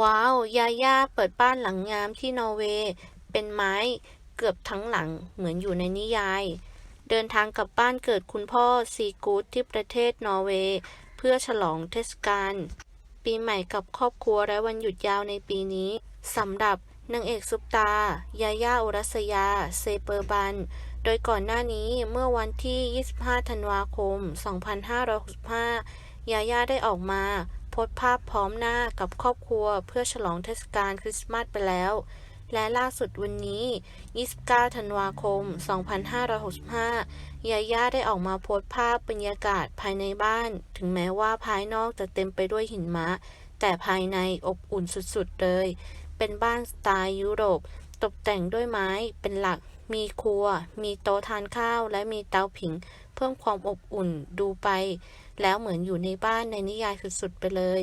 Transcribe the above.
ว้าว ยาย่าเปิดบ้านหลังงามที่นอร์เวย์เป็นไม้เกือบทั้งหลังเหมือนอยู่ในนิยาย เดินทางกลับบ้านเกิดคุณพ่อซีกูดที่ประเทศนอร์เวย์เพื่อฉลองเทศกาลปีใหม่กับครอบครัวและวันหยุดยาวในปีนี้สำหรับนางเอกซุปตา ยาย่าอุรัสยา เซเปอร์บัน โดยก่อนหน้านี้เมื่อวันที่ 25 ธันวาคม 2565 ยาย่าได้ออกมา โพสต์ภาพพร้อมหน้ากับครอบครัวเพื่อฉลองเทศกาลคริสต์มาสไปแล้ว และล่าสุดวันนี้ 29 ธันวาคม 2565 ยาย่าได้ออกมาโพสต์ภาพบรรยากาศภายในบ้าน ถึงแม้ว่าภายนอกจะเต็มไปด้วยหินมะ แต่ภายในอบอุ่นสุดๆเลย เป็นบ้านสไตล์ยุโรป ตกแต่งด้วยไม้เป็นหลัก มีครัว มีโต๊ะทานข้าว และมีเตาผิงเพิ่มความอบอุ่นดูไป แล้วเหมือนอยู่ในบ้านในนิยายสุดๆไปเลย